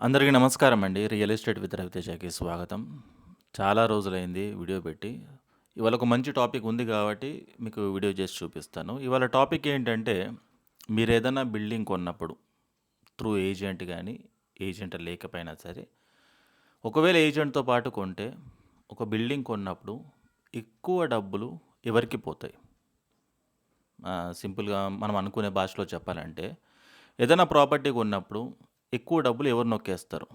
అందరికీ నమస్కారం అండి. రియల్ ఎస్టేట్ విత్ రవితేజకి స్వాగతం. చాలా రోజులైంది వీడియో పెట్టి. ఇవాళ ఒక మంచి టాపిక్ ఉంది కాబట్టి మీకు వీడియో చేసి చూపిస్తాను. ఇవాళ టాపిక్ ఏంటంటే మీరు ఏదైనా బిల్డింగ్ కొన్నప్పుడు త్రూ ఏజెంట్ కానీ ఏజెంట్ లేకపోయినా సరే ఒకవేళ ఏజెంట్తో పాటు కొంటే ఒక బిల్డింగ్ కొన్నప్పుడు ఎక్కువ డబ్బులు ఎవరికి పోతాయి? సింపుల్గా మనం అనుకునే భాషలో చెప్పాలంటే ఏదైనా ప్రాపర్టీ కొన్నప్పుడు ఎక్కువ డబ్బులు ఎవరు నొక్కేస్తారు?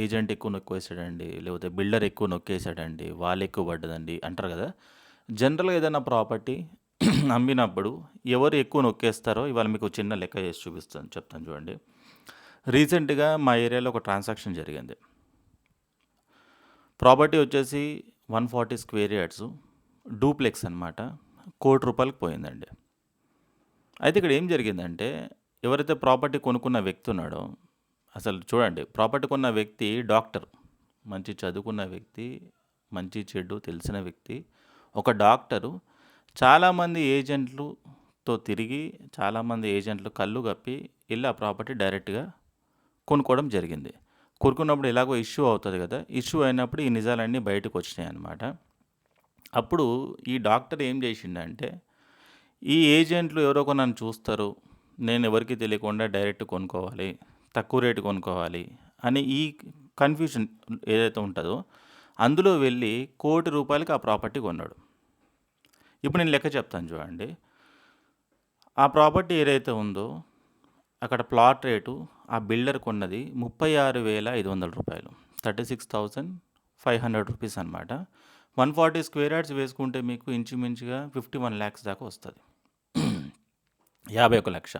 ఏజెంట్ ఎక్కువ నొక్కేసాడండి లేకపోతే బిల్డర్ ఎక్కువ నొక్కేసాడండి వాళ్ళు ఎక్కువ పడ్డదండి అంటారు కదా. జనరల్గా ఏదైనా ప్రాపర్టీ అమ్మినప్పుడు ఎవరు ఎక్కువ నొక్కేస్తారో ఇవాళ మీకు చిన్న లెక్క చేసి చూపిస్తాను చెప్తాను చూడండి. రీసెంట్గా మా ఏరియాలో ఒక ట్రాన్సాక్షన్ జరిగింది. ప్రాపర్టీ వచ్చేసి one forty square yards duplex అనమాట కోటి రూపాయలకు పోయిందండి. అయితే ఇక్కడ ఏం జరిగిందంటే ఎవరైతే ప్రాపర్టీ కొనుక్కున్న వ్యక్తి ఉన్నాడో అసలు చూడండి ప్రాపర్టీ కొన్న వ్యక్తి డాక్టర్ మంచి చదువుకున్న వ్యక్తి మంచి చెడు తెలిసిన వ్యక్తి ఒక డాక్టరు చాలామంది ఏజెంట్లుతో తిరిగి చాలామంది ఏజెంట్లు కళ్ళు కప్పి వెళ్ళి ఆ ప్రాపర్టీ డైరెక్ట్గా కొనుక్కోవడం జరిగింది. కొనుక్కున్నప్పుడు ఎలాగో ఇష్యూ అవుతుంది కదా ఇష్యూ అయినప్పుడు ఈ నిజాలన్నీ బయటకు వచ్చినాయి అన్నమాట. అప్పుడు ఈ డాక్టర్ ఏం చేసిండంటే ఈ ఏజెంట్లు ఎవరో నన్ను చూస్తారు నేను ఎవరికి తెలియకుండా డైరెక్ట్ కొనుక్కోవాలి తక్కువ రేటు కొనుక్కోవాలి అని ఈ కన్ఫ్యూజన్ ఏదైతే ఉంటుందో అందులో వెళ్ళి కోటి రూపాయలకి ఆ ప్రాపర్టీ కొన్నాడు. ఇప్పుడు నేను లెక్క చెప్తాను చూడండి. ఆ ప్రాపర్టీ ఏదైతే ఉందో అక్కడ ప్లాట్ రేటు ఆ బిల్డర్ కొన్నది ముప్పై ఆరు వేల ఐదు వందల రూపాయలు. Thirty six thousand five hundred rupees అనమాట వన్ ఫార్టీ స్క్వేర్ యార్డ్స్ వేసుకుంటే మీకు ఇంచుమించుగా ఫిఫ్టీ వన్ ల్యాక్స్ దాకా వస్తుంది. యాభై ఒక లక్ష.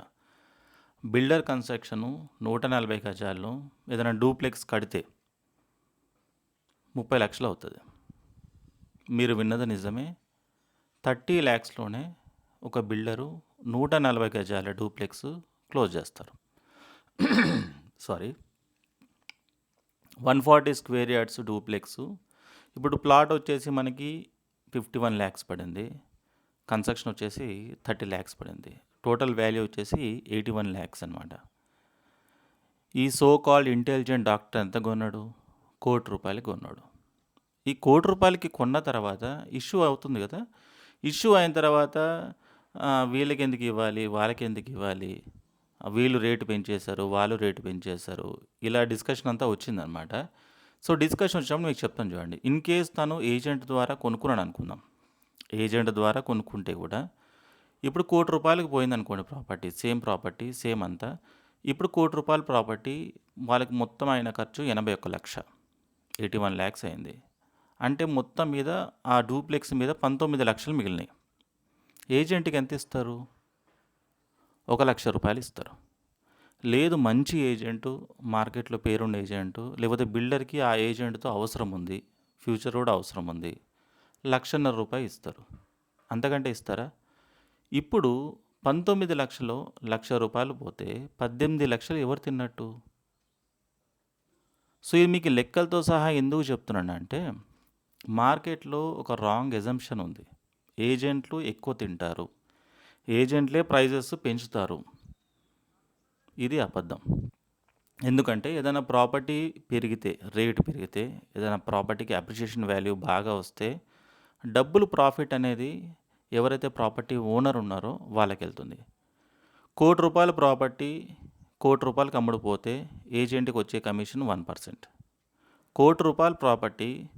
బిల్డర్ కన్స్ట్రక్షను నూట నలభై గజాల్లో ఏదైనా డూప్లెక్స్ కడితే ముప్పై లక్షలు అవుతుంది. మీరు విన్నది నిజమే. థర్టీ ల్యాక్స్లోనే ఒక బిల్డరు నూట నలభై గజాల డూప్లెక్స్ క్లోజ్ చేస్తారు. Sorry. One forty square yards duplex. ఇప్పుడు ప్లాట్ వచ్చేసి మనకి ఫిఫ్టీ వన్ ల్యాక్స్ పడింది. కన్స్ట్రక్షన్ వచ్చేసి థర్టీ ల్యాక్స్ పడింది. టోటల్ వాల్యూ వచ్చేసి ఎయిటీ వన్ ల్యాక్స్ అనమాట ఈ సో కాల్డ్ ఇంటెలిజెంట్ డాక్టర్ ఎంత కొన్నాడు? కోటి రూపాయలకి కొన్నాడు. ఈ కోటి రూపాయలకి కొన్న తర్వాత ఇష్యూ అవుతుంది కదా? ఇష్యూ అయిన తర్వాత వీళ్ళకి ఎందుకు ఇవ్వాలి? వాళ్ళకి ఎందుకు ఇవ్వాలి? వీళ్ళు రేటు పెంచేశారు వాళ్ళు రేటు పెంచేశారు. ఇలా డిస్కషన్ అంతా వచ్చిందనమాట సో డిస్కషన్ వచ్చినప్పుడు మీకు చెప్తాను చూడండి. ఇన్ కేస్ తను ఏజెంట్ ద్వారా కొనుక్కున్నాడు అనుకుందాం. ఏజెంట్ ద్వారా కొనుక్కుంటే కూడా ఇప్పుడు కోటి రూపాయలకు పోయిందనుకోండి ప్రాపర్టీ సేమ్ ప్రాపర్టీ సేమ్ అంతా. ఇప్పుడు కోటి రూపాయల ప్రాపర్టీ వాళ్ళకి మొత్తం అయిన ఖర్చు ఎనభై ఒక్క లక్ష. ఎయిటీ వన్ ల్యాక్స్ అయింది. అంటే మొత్తం మీద ఆ డూప్లెక్స్ మీద పంతొమ్మిది లక్షలు మిగిలినాయి. ఏజెంట్కి ఎంత ఇస్తారు? ఒక లక్ష రూపాయలు ఇస్తారు. లేదు మంచి ఏజెంటు మార్కెట్లో పేరున్న ఏజెంటు లేకపోతే బిల్డర్కి ఆ ఏజెంట్తో అవసరం ఉంది ఫ్యూచర్ కూడా అవసరం ఉంది లక్షన్నర రూపాయలు ఇస్తారు. అంతకంటే ఇస్తారా? ఇప్పుడు పంతొమ్మిది లక్షలు లక్ష రూపాయలు పోతే పద్దెనిమిది లక్షలు ఎవరు తిన్నట్టు? సో ఇది మీకు లెక్కలతో సహా ఎందుకు చెప్తున్నాను అంటే మార్కెట్లో ఒక రాంగ్ ఎజంప్షన్ ఉంది. ఏజెంట్లు ఎక్కువ తింటారు. ఏజెంట్లే ప్రైజెస్ పెంచుతారు. ఇది అబద్ధం. ఎందుకంటే ఏదైనా ప్రాపర్టీ పెరిగితే రేట్ పెరిగితే ఏదైనా ప్రాపర్టీకి అప్రిషియేషన్ వాల్యూ బాగా వస్తే డబ్బులు ప్రాఫిట్ అనేది ఎవరైతే ప్రాపర్టీ ఓనర్ ఉన్నారో వాళ్ళకి వెళ్తుంది కోటి రూపాయల ప్రాపర్టీ కోటి రూపాయలకు అమ్ముడుపోతే ఏజెంట్కి వచ్చే కమిషన్ వన్ పర్సెంట్. కోటి రూపాయల ప్రాపర్టీ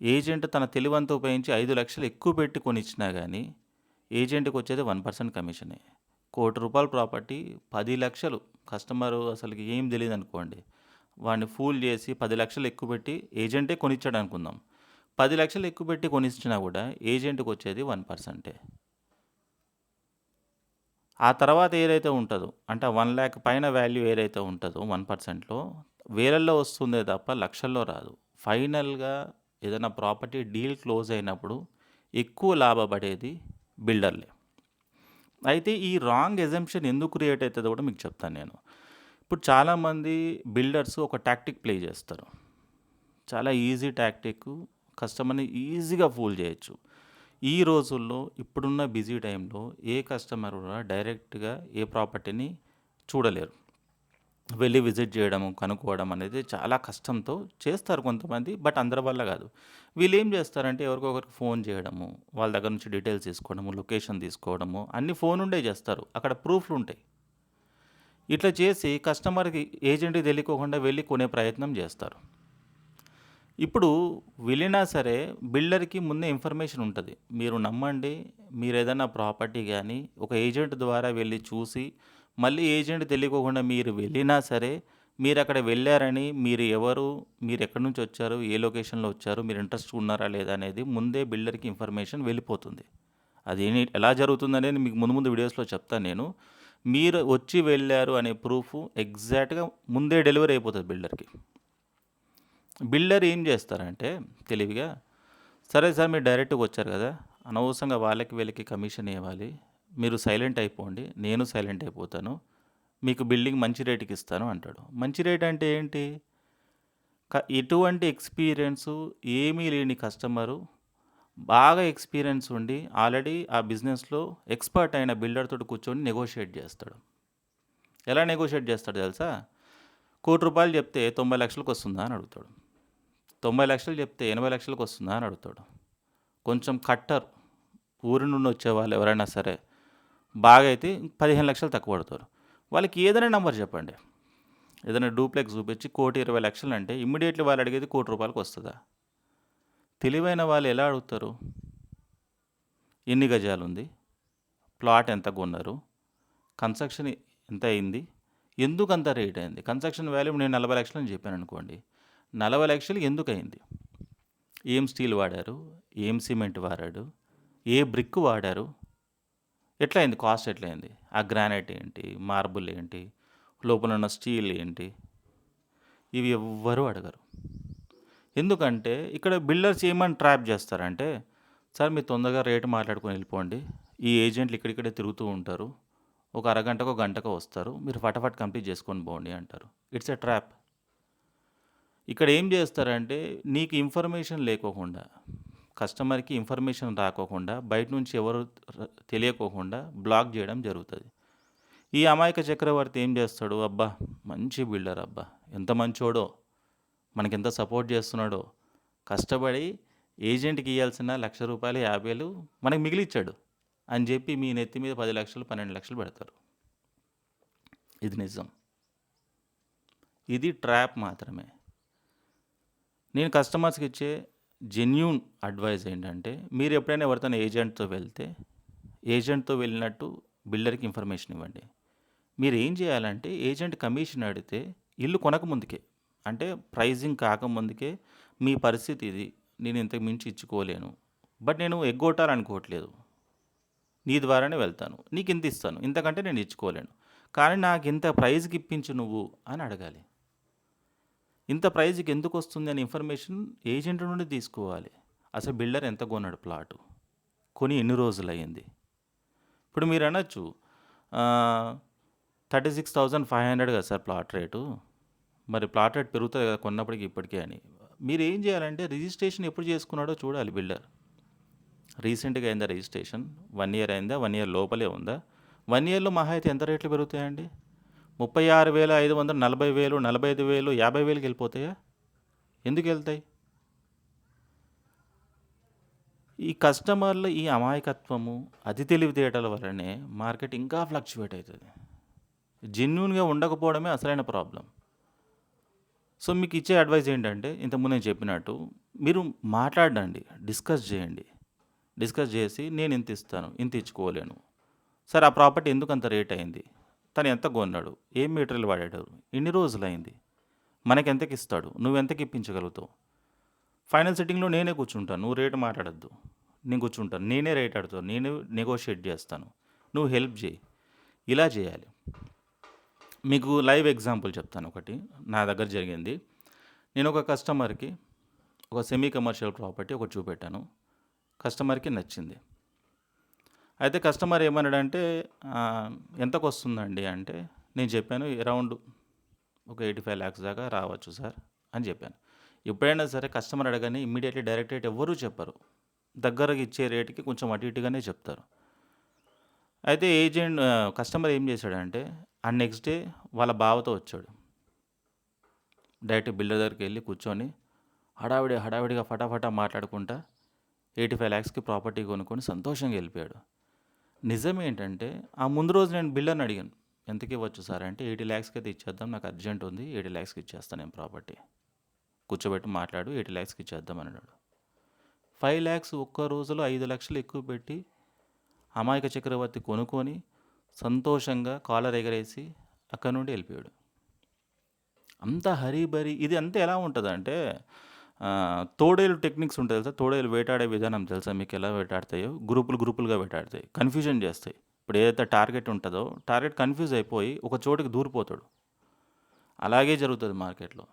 ఏజెంట్ తన తెలివంతా ఉపయోగించి ఐదు లక్షలు ఎక్కువ పెట్టి కొనిచ్చినా కానీ ఏజెంట్కి వచ్చేది వన్ పర్సెంట్ కమిషనే. కోటి రూపాయల ప్రాపర్టీ పది లక్షలు కస్టమరు అసలుకి ఏం తెలియదు అనుకోండి వాడిని ఫూల్ చేసి పది లక్షలు ఎక్కువ పెట్టి ఏజెంటే కొనిచ్చాడు అనుకుందాం పది లక్షలు ఎక్కువ పెట్టి కొనిచ్చినా కూడా ఏజెంట్కి వచ్చేది వన్ పర్సెంటే ఆ తర్వాత ఏదైతే ఉంటుందో అంటే వన్ ల్యాక్ పైన వాల్యూ ఏదైతే ఉంటుందో వన్ పర్సెంట్లో వేలల్లో వస్తుందే తప్ప లక్షల్లో రాదు. ఫైనల్గా ఏదైనా ప్రాపర్టీ డీల్ క్లోజ్ అయినప్పుడు ఎక్కువ లాభపడేది బిల్డర్లే అయితే ఈ రాంగ్ ఎజంప్షన్ ఎందుకు క్రియేట్ అవుతుందో కూడా మీకు చెప్తాను నేను. ఇప్పుడు చాలామంది బిల్డర్స్ ఒక టాక్టిక్ ప్లే చేస్తారు. చాలా ఈజీ టాక్టిక్ కస్టమర్ని ఈజీగా ఫూల్ చేయొచ్చు ఈ రోజుల్లో ఇప్పుడున్న బిజీ టైంలో ఏ కస్టమర్ కూడా డైరెక్ట్గా ఏ ప్రాపర్టీని చూడలేరు వెళ్ళి విజిట్ చేయడము, కనుక్కోవడం అనేది చాలా కష్టంతో చేస్తారు కొంతమంది. బట్ అందరి వల్ల కాదు. వీళ్ళు ఏం చేస్తారంటే ఎవరికొకరికి ఫోన్ చేయడము, వాళ్ళ దగ్గర నుంచి డీటెయిల్స్ తీసుకోవడము, లొకేషన్ తీసుకోవడము అన్నీ ఫోన్ ఉండే చేస్తారు. అక్కడ ప్రూఫ్లు ఉంటాయి ఇట్లా చేసి కస్టమర్‌కి ఏజెంట్‌కి తెలియకోకుండా వెళ్ళి కొనే ప్రయత్నం చేస్తారు. ఇప్పుడు వెళ్ళినా సరే బిల్డర్‌కి ముందే ఇన్ఫర్మేషన్ ఉంటుంది మీరు నమ్మండి మీరు ఏదైనా ప్రాపర్టీ కానీ ఒక ఏజెంట్ ద్వారా వెళ్ళి చూసి మళ్ళీ ఏజెంట్ తెలియకోకుండా మీరు వెళ్ళినా సరే మీరు అక్కడ వెళ్ళారని మీరు ఎవరు, మీరు ఎక్కడి నుంచి వచ్చారు, ఏ లొకేషన్‌లో వచ్చారు, మీరు ఇంట్రెస్ట్ ఉన్నారా లేదా అనేది ముందే బిల్డర్‌కి ఇన్ఫర్మేషన్ వెళ్ళిపోతుంది. అది ఎలా జరుగుతుందనేది మీకు ముందు ముందు వీడియోస్‌లో చెప్తాను నేను. మీరు వచ్చి వెళ్ళారు అనే ప్రూఫ్ ఎగ్జాక్ట్‌గా ముందే డెలివరీ అయిపోతుంది బిల్డర్‌కి. బిల్డర్ ఏం చేస్తారంటే తెలివిగా, సరే సార్ మీరు డైరెక్ట్‌గా వచ్చారు కదా! అనవసరంగా వాళ్ళకి వీళ్ళకి కమిషన్ ఇవ్వాలి. మీరు సైలెంట్ అయిపోండి. నేను సైలెంట్ అయిపోతాను. మీకు బిల్డింగ్ మంచి రేటుకి ఇస్తాను అంటాడు. మంచి రేట్ అంటే ఏంటి? క ఎటువంటి ఎక్స్‌పీరియన్సు ఏమీ లేని కస్టమరు బాగా ఎక్స్‌పీరియన్స్ ఉండి ఆల్రెడీ ఆ బిజినెస్‌లో ఎక్స్‌పర్ట్ అయిన బిల్డర్తో కూర్చొని నెగోషియేట్ చేస్తాడు. ఎలా నెగోషియేట్ చేస్తాడు తెలుసా? కోటి రూపాయలు చెప్తే తొంభై లక్షలకు వస్తుందా అని అడుగుతాడు. తొంభై లక్షలు చెప్తే ఎనభై లక్షలకు వస్తుందా అని అడుగుతాడు. కొంచెం కట్టర్ ఊరి నుండి వచ్చేవాళ్ళు ఎవరైనా సరే బాగా అయితే పదిహేను లక్షలు తక్కువ పడతారు వాళ్ళకి ఏదైనా నెంబర్ చెప్పండి. ఏదైనా డూప్లెక్స్ చూపించి కోటి ఇరవై లక్షలు అంటే ఇమ్మీడియట్లీ వాళ్ళు అడిగేది కోటి రూపాయలకు వస్తుందా తెలివైన వాళ్ళు ఎలా అడుగుతారు? ఎన్ని గజాలు ఉంది ప్లాట్ ఎంత కొన్నారు? కన్స్ట్రక్షన్ ఎంత అయింది? ఎందుకంత రేట్ అయింది? కన్స్ట్రక్షన్ వాల్యూ నేను 40,00,000 అని నలభై లక్షలు ఎందుకయింది? ఏం స్టీల్ వాడారు? ఏం సిమెంట్ వాడాడు? ఏ బ్రిక్ వాడారు? ఎట్లా అయింది? కాస్ట్ ఎట్లయింది ఆ గ్రానైట్ ఏంటి? మార్బుల్ ఏంటి? లోపల ఉన్న స్టీల్ ఏంటి? ఇవి ఎవ్వరు అడగరు. ఎందుకంటే ఇక్కడ బిల్డర్స్ ఏమని ట్రాప్ చేస్తారంటే, సార్ మీరు తొందరగా రేటు మాట్లాడుకొని వెళ్ళిపోండి. ఈ ఏజెంట్లు ఇక్కడిక్కడే తిరుగుతూ ఉంటారు. ఒక అరగంటకో, గంటకో వస్తారు. మీరు ఫటాఫట్ కంప్లీట్ చేసుకొని పోండి అంటారు. It's a trap. ఇక్కడ ఏం చేస్తారంటే నీకు ఇన్ఫర్మేషన్ లేకోకుండా, కస్టమర్‌కి ఇన్ఫర్మేషన్ రాకోకుండా బయట నుంచి ఎవరు తెలియకోకుండా బ్లాక్ చేయడం జరుగుతుంది ఈ అమాయక చక్రవర్తి ఏం చేస్తాడు? అబ్బా! మంచి బిల్డర్ అబ్బా! ఎంత మంచోడో! మనకెంత సపోర్ట్ చేస్తున్నాడో! కష్టపడి ఏజెంట్‌కి ఇయ్యాల్సిన రూ. 1,00,000, 50,000 మనకు మిగిలిచ్చాడు అని చెప్పి మీ నెత్తి మీద పది లక్షలు పన్నెండు లక్షలు పెడతారు. ఇది నిజం. ఇది ట్రాప్ మాత్రమే. నేను కస్టమర్స్‌కి ఇచ్చే జెన్యూన్ అడ్వైస్ ఏంటంటే, మీరు ఎప్పుడైనా ఎవరితోనా ఏజెంట్‌తో వెళ్తే, ఏజెంట్‌తో వెళ్ళినట్టు బిల్డర్‌కి ఇన్ఫర్మేషన్ ఇవ్వండి. మీరు ఏం చేయాలంటే ఏజెంట్ కమిషన్ అడిగితే ఇల్లు కొనక ముందుకే, అంటే ప్రైజింగ్ కాకముందుకే మీ పరిస్థితి ఇది. నేను ఇంతకు మించి ఇచ్చుకోలేను. బట్ నేను ఎగ్గొట్టాలనుకోవట్లేదు. నీ ద్వారానే వెళ్తాను. నీకు ఇంత ఇస్తాను. ఇంతకంటే నేను ఇచ్చుకోలేను. కానీ నాకు ఇంత ప్రైజ్‌కి ఇప్పించు నువ్వు అని అడగాలి. ఇంత ప్రైజ్‌కి ఎందుకు వస్తుంది అనే ఇన్ఫర్మేషన్ ఏజెంట్ నుండి తీసుకోవాలి. అసలు బిల్డర్ ఎంత కొన్నాడు ప్లాటు? కొని ఎన్ని రోజులు అయ్యింది ఇప్పుడు మీరు అనొచ్చు thirty six thousand five hundred కదా సార్ ప్లాట్ రేటు. మరి ప్లాట్ రేట్ పెరుగుతుంది కదా కొన్నప్పటికి ఇప్పటికే అని. మీరు ఏం చేయాలంటే రిజిస్ట్రేషన్ ఎప్పుడు చేసుకున్నాడో చూడాలి బిల్డర్. రీసెంట్‌గా అయిందా రిజిస్ట్రేషన్? వన్ ఇయర్ అయిందా? వన్ ఇయర్ లోపలే ఉందా? వన్ ఇయర్‌లో మహా అయితే ఎంత రేట్లు పెరుగుతాయండి? ముప్పై ఆరు వేల ఐదు వందలు నలభై వేలు నలభై ఐదు వేలు యాభై వేలకి వెళ్ళిపోతాయా? ఎందుకెళ్తాయి? ఈ కస్టమర్ల ఈ అమాయకత్వము, అతి తెలివితేటల వల్లనే మార్కెట్ ఇంకా ఫ్లక్చువేట్ అవుతుంది జెన్యూన్‌గా ఉండకపోవడమే అసలైన ప్రాబ్లం సో, మీకు ఇచ్చే అడ్వైజ్ ఏంటంటే ఇంతకుముందు నేను చెప్పినట్టు మీరు మాట్లాడండి. డిస్కస్ చేయండి. డిస్కస్ చేసి నేను ఇంత ఇస్తాను. ఇంత ఇచ్చుకోలేను. సరే ఆ ప్రాపర్టీ ఎందుకు అంత రేట్ అయింది? తను ఎంత కొన్నాడు? ఏం మెటీరియల్ వాడాడు? ఎన్ని రోజులయింది? మనకెంతకి ఇస్తాడు? నువ్వెంతకి ఇప్పించగలుగుతావు? ఫైనల్ సెట్టింగ్లో నేనే కూర్చుంటాను. నువ్వు రేటు మాట్లాడొద్దు. నేను కూర్చుంటాను. నేనే రేట్ ఆడుతాను నేనే నెగోషియేట్ చేస్తాను. నువ్వు హెల్ప్ చేయి. ఇలా చేయాలి. మీకు లైవ్ ఎగ్జాంపుల్ చెప్తాను ఒకటి. నా దగ్గర జరిగింది. నేను ఒక కస్టమర్‌కి ఒక సెమీ కమర్షియల్ ప్రాపర్టీ ఒకటి చూపెట్టాను. కస్టమర్‌కి నచ్చింది. అయితే కస్టమర్ ఏమన్నాడంటే ఎంతకు ఎంతకొస్తుందండి అంటే నేను చెప్పాను అరౌండ్ ఒక ఎయిటీ ఫైవ్ ల్యాక్స్ దాకా రావచ్చు సార్ అని చెప్పాను. ఎప్పుడైనా సరే కస్టమర్ అడగగానే ఇమ్మీడియట్లీ డైరెక్ట్ రేట్ ఎవ్వరూ చెప్పరు. దగ్గరగా ఇచ్చే రేట్‌కి కొంచెం అటు ఇటుగానే చెప్తారు. అయితే ఏజెంట్ కస్టమర్ ఏం చేశాడంటే ఆ నెక్స్ట్ డే వాళ్ళ బావతో వచ్చాడు. డైరెక్ట్ బిల్డర్ దగ్గరికి వెళ్ళి కూర్చొని హడావిడి హడావిడిగా ఫటాఫటా మాట్లాడుకుంటా ఎయిటీ ఫైవ్ ల్యాక్స్కి ప్రాపర్టీ కొనుక్కొని సంతోషంగా వెళ్ళిపోయాడు నిజం ఏంటంటే ఆ ముందు రోజు నేను బిల్డర్ని అడిగాను ఎంతకి ఇవ్వచ్చు సార్? అంటే ఎయిటీ ల్యాక్స్కి అయితే ఇచ్చేద్దాం నాకు అర్జెంట్ ఉంది ఎయిటీ ల్యాక్స్కి ఇచ్చేస్తాను నేను ప్రాపర్టీ. కూర్చోబెట్టి మాట్లాడు ఎయిటీ ల్యాక్స్కి ఇచ్చేద్దాం అని అన్నాడు. ఫైవ్ ల్యాక్స్ ఒక్క రోజులో ఐదు లక్షలు ఎక్కువ పెట్టి అమాయక చక్రవర్తి కొనుక్కొని సంతోషంగా కాలర్ ఎగరేసి అక్కడ నుండి వెళ్ళిపోయాడు. అంత హరీబరీ ఇది అంతా ఎలా ఉంటుందంటే తోడేలు టెక్నిక్స్ ఉంటాయి తెలుసా? తోడేలు వేటాడే విధానం తెలుసా? మీకు ఎలా వేటాడతాయో? గ్రూపులు గ్రూపులుగా వేటాడతాయి. కన్ఫ్యూజన్ చేస్తాయి. ఇప్పుడు ఏదైతే టార్గెట్ ఉంటుందో టార్గెట్ కన్ఫ్యూజ్ అయిపోయి ఒక చోటుకి దూరిపోతాడు. అలాగే జరుగుతుంది మార్కెట్లో.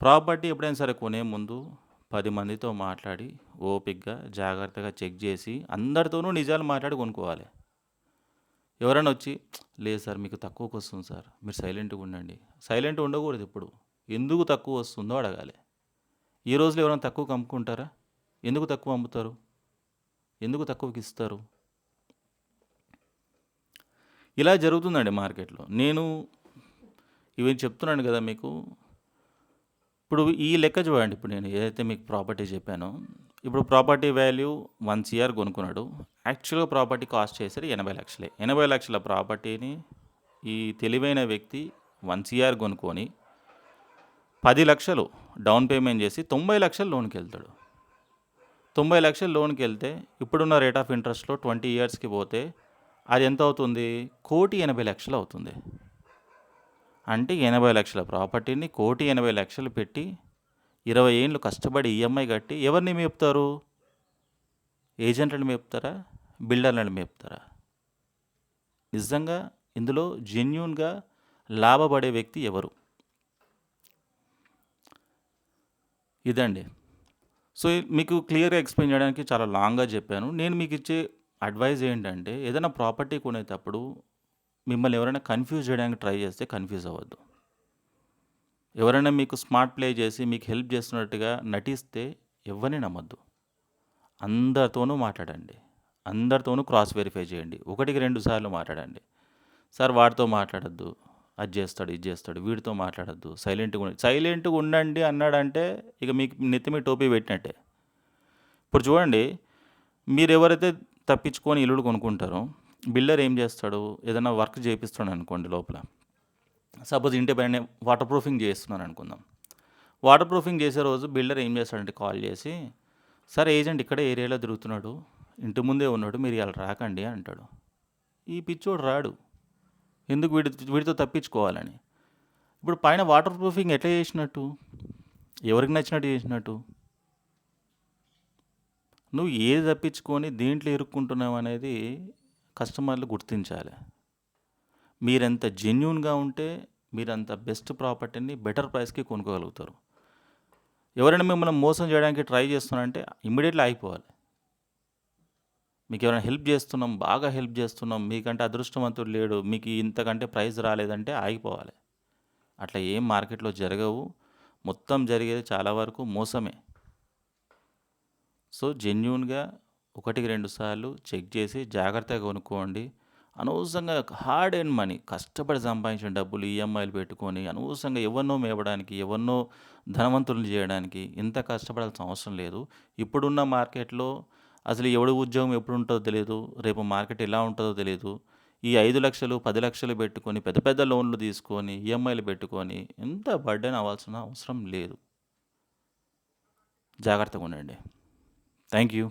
ప్రాపర్టీ ఎప్పుడైనా సరే కొనే ముందు పది మందితో మాట్లాడి ఓపిక్గా జాగ్రత్తగా చెక్ చేసి అందరితోనూ నిజాలు మాట్లాడి కొనుక్కోవాలి. ఎవరైనా వచ్చి లేదు సార్ మీకు తక్కువకు వస్తుంది సార్. మీరు సైలెంట్గా ఉండండి. సైలెంట్ ఉండకూడదు ఇప్పుడు ఎందుకు తక్కువ వస్తుందో అడగాలి. ఈ రోజులో ఎవరైనా తక్కువకు అమ్ముకుంటారా ఎందుకు తక్కువ అమ్ముతారు? ఎందుకు తక్కువకి ఇస్తారు? ఇలా జరుగుతుందండి మార్కెట్లో. నేను ఇవి చెప్తున్నాను కదా మీకు. ఇప్పుడు ఈ లెక్క చూడండి. ఇప్పుడు నేను ఏదైతే మీకు ప్రాపర్టీ చెప్పానో ఇప్పుడు ప్రాపర్టీ వాల్యూ వన్ సిఆర్ కొనుక్కున్నాడు. యాక్చువల్గా ప్రాపర్టీ కాస్ట్ చేసేది ఎనభై లక్షలే. ఎనభై లక్షల ప్రాపర్టీని ఈ తెలివైన వ్యక్తి వన్ సిఆర్ కొనుక్కొని పది లక్షలు డౌన్ పేమెంట్ చేసి తొంభై లక్షలు లోన్కి వెళ్తాడు. తొంభై లక్షలు లోన్కి వెళ్తే ఇప్పుడున్న రేట్ ఆఫ్ ఇంట్రెస్ట్లో ట్వంటీ ఇయర్స్కి పోతే అది ఎంత అవుతుంది? కోటి ఎనభై లక్షలు అవుతుంది. అంటే ఎనభై లక్షల ప్రాపర్టీని కోటి ఎనభై లక్షలు పెట్టి ఇరవై ఏళ్ళు కష్టపడి ఈఎంఐ కట్టి ఎవరిని మేపుతారు? ఏజెంట్లను మేపుతారా? బిల్డర్లను మేపుతారా? నిజంగా ఇందులో జెన్యున్గా లాభపడే వ్యక్తి ఎవరు? ఇదండి. సో మీకు క్లియర్గా ఎక్స్ప్లెయిన్ చేయడానికి చాలా లాంగ్గా చెప్పాను. నేను మీకు ఇచ్చే అడ్వైజ్ ఏంటంటే ఏదైనా ప్రాపర్టీ కొనేటప్పుడు మిమ్మల్ని ఎవరైనా కన్ఫ్యూజ్ చేయడానికి ట్రై చేస్తే కన్ఫ్యూజ్ అవ్వద్దు. ఎవరైనా మీకు స్మార్ట్ ప్లే చేసి మీకు హెల్ప్ చేస్తున్నట్టుగా నటిస్తే ఎవరిని నమ్మద్దు. అందరితోనూ మాట్లాడండి. అందరితోనూ క్రాస్ వెరిఫై చేయండి. ఒకటికి రెండు సార్లు మాట్లాడండి. సార్ వాడితో మాట్లాడద్దు. అది చేస్తాడు ఇది చేస్తాడు వీడితో మాట్లాడద్దు సైలెంట్గా ఉండి సైలెంట్గా ఉండండి అన్నాడంటే ఇక మీకు నెత్తి మీ టోపీ పెట్టినట్టే. ఇప్పుడు చూడండి మీరు ఎవరైతే తప్పించుకొని ఇల్లుడు కొనుక్కుంటారో బిల్డర్ ఏం చేస్తాడు ఏదైనా వర్క్ చేపిస్తాడు అనుకోండి లోపల. సపోజ్ ఇంటి పైన వాటర్ ప్రూఫింగ్ చేస్తున్నాను అనుకుందాం. వాటర్ ప్రూఫింగ్ చేసే రోజు బిల్డర్ ఏం చేస్తాడంటే కాల్ చేసి సార్ ఏజెంట్ ఇక్కడే ఏరియాలో తిరుగుతున్నాడు ఇంటి ముందే ఉన్నాడు మీరు ఇలా రాకండి అంటాడు. ఈ పిచ్చోడు రాడు. ఎందుకు వీడి వీడితో తప్పించుకోవాలని? ఇప్పుడు పైన వాటర్ ప్రూఫింగ్ ఎట్లా చేసినట్టు? ఎవరికి నచ్చినట్టు చేసినట్టు? నువ్వు ఏది తప్పించుకొని దేంట్లో ఇరుక్కుంటున్నావు అనేది కస్టమర్లు గుర్తించాలి. మీరెంత జెన్యున్గా ఉంటే మీరంత బెస్ట్ ప్రాపర్టీని బెటర్ ప్రైస్కి కొనుక్కోగలుగుతారు. ఎవరైనా మిమ్మల్ని మోసం చేయడానికి ట్రై చేస్తున్నారంటే ఇమ్మీడియట్లీ ఆగిపోవాలి మీకు ఎవరైనా హెల్ప్ చేస్తున్నాం బాగా హెల్ప్ చేస్తున్నాం మీకంటే అదృష్టవంతుడు లేడు మీకు ఇంతకంటే ప్రైజ్ రాలేదంటే ఆగిపోవాలి. అట్లా ఏం మార్కెట్లో జరగవు. మొత్తం జరిగేది చాలా వరకు మోసమే. సో జెన్యున్గా ఒకటికి రెండు సార్లు చెక్ చేసి జాగ్రత్తగా కొనుక్కోండి. అనవసరంగా హార్డ్ అండ్ మనీ కష్టపడి సంపాదించిన డబ్బులు ఈఎంఐలు పెట్టుకొని అనవసరంగా ఎవరినో మేవడానికి ఎవరినో ధనవంతులను చేయడానికి ఇంత కష్టపడాల్సిన అవసరం లేదు. ఇప్పుడున్న మార్కెట్లో అసలు ఎవడు ఉద్యోగం ఎప్పుడు ఉంటుందో తెలియదు రేపు మార్కెట్ ఎలా ఉంటుందో తెలియదు ఈ ఐదు లక్షలు పది లక్షలు పెట్టుకొని పెద్ద పెద్ద లోన్లు తీసుకొని ఈఎంఐలు పెట్టుకొని ఎంత బర్డెన్ అవ్వాల్సిన అవసరం లేదు. జాగ్రత్తగా ఉండండి. Thank you.